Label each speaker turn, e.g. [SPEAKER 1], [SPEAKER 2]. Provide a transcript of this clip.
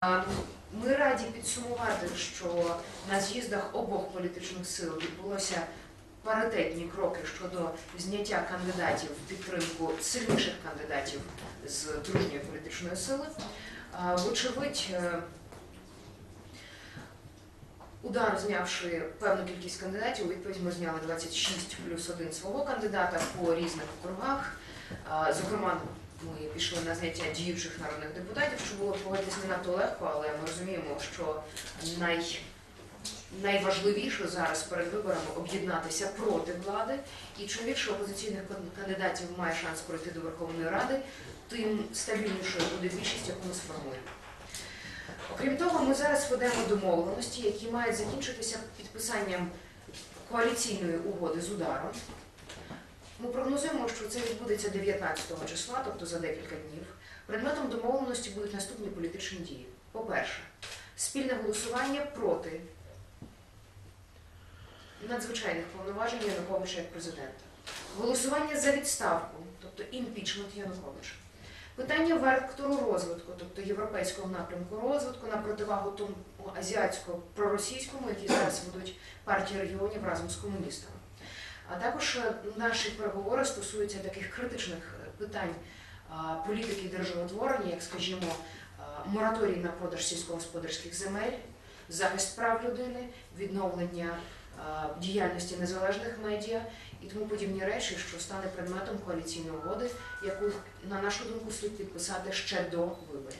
[SPEAKER 1] А, Ми раді підсумувати, що на з'їздах обох політичних сил відбулося паритетні кроки щодо зняття кандидатів в підтримку сильніших кандидатів з дружньої політичної сили. Вочевидь, е, удар знявши певну кількість кандидатів, у відповідь ми зняли 26 плюс один свого кандидата по різних округах. Зокрема, ми пішли на зняття діючих народних депутатів, що було погодитись не надто легко, але ми розуміємо, що най, найважливіше зараз перед виборами об'єднатися проти влади, і чим більше опозиційних кандидатів має шанс пройти до Верховної Ради, тим стабільнішою буде більшість, яку ми сформуємо. Окрім того, ми зараз ведемо домовленості, які мають закінчитися підписанням коаліційної угоди з ударом. Ми прогнозуємо, що це відбудеться 19 числа, тобто за декілька днів. Предметом домовленості будуть наступні політичні дії. По-перше, спільне голосування проти надзвичайних повноважень Януковича як президента. Голосування за відставку, тобто імпічмент Януковича. Питання вектору розвитку, тобто європейського напрямку розвитку на противагу тому азіатсько-проросійському, який зараз ведуть партії регіонів разом з комуністами. Також е, наші переговори стосуються таких критичних е, питань політики державотворення, як, скажімо, мораторій на продаж сільськогосподарських земель, захист прав людини, відновлення діяльності незалежних медіа і тому подібні речі, що стане предметом коаліційної угоди, яку, на нашу думку, слід підписати ще до виборів.